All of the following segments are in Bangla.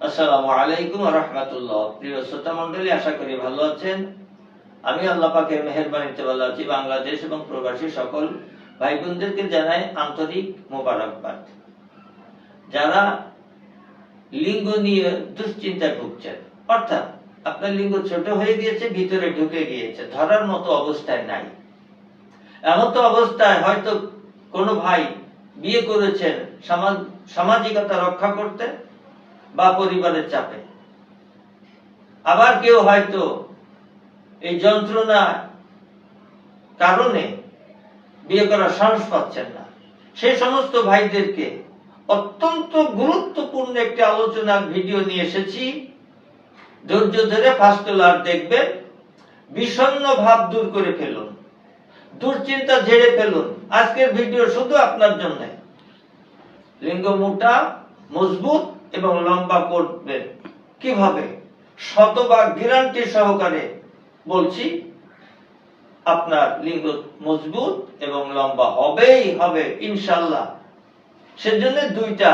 আসসালামু আলাইকুম রহমতুল্লাহ। প্রিয় শ্রোতা মন্ডলী আশা করি ভালো আছেন। আমি আল্লাহ পাকের মেহরবানিতে ভালো আছি। বাংলাদেশ এবং প্রবাসী সকল ভাই বোনদেরকে জানাই আন্তরিক মোবারকবাদ। যারা লিঙ্গ নিয়ে দুশ্চিন্তায় ভুগছেন, অর্থাৎ আপনার লিঙ্গ ছোট হয়ে গিয়েছে, ভিতরে ঢুকে গিয়েছে, ধরার মতো অবস্থায় নাই। এমন তো অবস্থায় হয়তো কোনো ভাই বিয়ে করেছেন সামা- সামাজিকতা রক্ষা করতে বা পরিবারের চাপে। আবার কেউ হয়তো এই যন্ত্রণা কারণে বিয়ে করার সাহস পাচ্ছেন না। সেই সমস্ত ভাইদেরকে অত্যন্ত গুরুত্বপূর্ণ একটি আলোচনার ভিডিও নিয়ে এসেছি। ধৈর্য ধরে ফাস্টলার দেখবেন, বিষণ্ণ ভাব দূর করে ফেলুন, দুশ্চিন্তা ঝেড়ে ফেলুন। আজকের ভিডিও শুধু আপনার জন্য। লিঙ্গ মোটা, মজবুত এবং লম্বা করবেন কীভাবে? শতভাগ গ্যারান্টি সহকারে বলছি, আপনার লিঙ্গ মজবুত এবং লম্বা হবেই হবে, ইনশাল্লাহ। সেজন্য দুইটা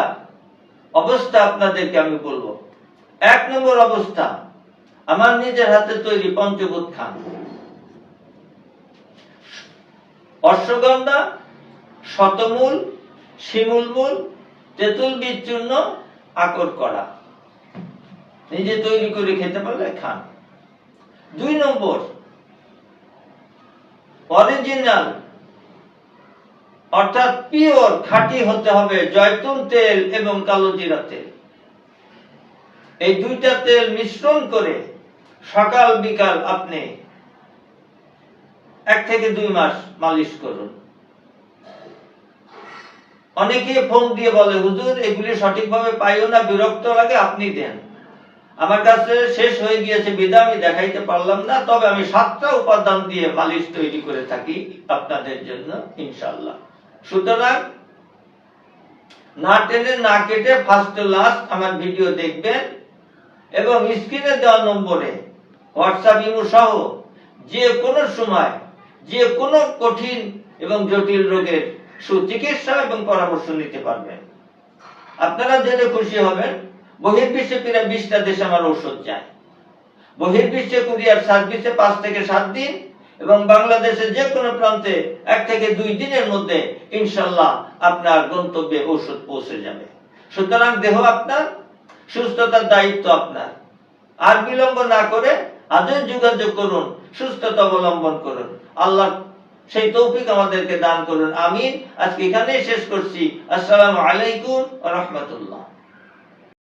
অবস্থা আপনাদেরকে আমি বলব। এক নম্বর অবস্থা, আমার নিজের হাতে তৈরি পঞ্চভূত খান। অশ্বগন্ধা, শতমূল শিমুল মূল তেঁতুল বীজ আকর করা নিজে তৈরি করে খেতে পারলে খান। দুই নম্বর অরিজিনাল অর্থাৎ পিওর খাঁটি হতে হবে জয়তুন তেল এবং কালো জিরা তেল। এই দুইটা তেল মিশ্রণ করে সকাল বিকাল আপনি এক থেকে দুই মাস মালিশ করুন। অনেকে ফোন দিয়ে বলে, হুজুর, এগুলি সঠিকভাবে পাইও না, বিরক্ত লাগে, আপনি দেন। আমার কাছে শেষ হয়ে গিয়েছে বিদা, আমি দেখাইতে পারলাম না, তবে আমি সাতটা উপাদান দিয়ে মালিশ তৈরি করে থাকি আপনাদের জন্য ইনশাল্লাহ সুতরাং, না টেনে, না কেটে ফার্স্ট লাস্ট আমার ভিডিও দেখবেন, এবং স্ক্রিনে দেওয়া নম্বরে হোয়াটসঅ্যাপ, ইমো সহ যে কোনো সময়, যে কোনো কঠিন এবং জটিল রোগের সুচিকিৎসা এবং পরামর্শ নিতে পারবেন আপনারা জেনে খুশি হবেন, বহির্বিশ্বে প্রায় বিশটা দেশে আমার ঔষধ যায়। বহির্বিশ্বে কুরিয়ার সার্ভিসে পাঁচ থেকে সাত দিন এবং বাংলাদেশের যে কোনো প্রান্তে এক থেকে দুই দিনের মধ্যে ইনশাল্লাহ আপনার গন্তব্যে ঔষধ পৌঁছে যাবে। সুতরাং দেহ আপনার, সুস্থতার দায়িত্ব আপনার। আর বিলম্ব না করে আজই যোগাযোগ করুন, সুস্থতা অবলম্বন করুন। আল্লাহ সেই তৌফিক আমাদেরকে দান করুন। আমিন। আজকে এখানেই শেষ করছি। আসসালামু আলাইকুম রহমতুল্লাহ।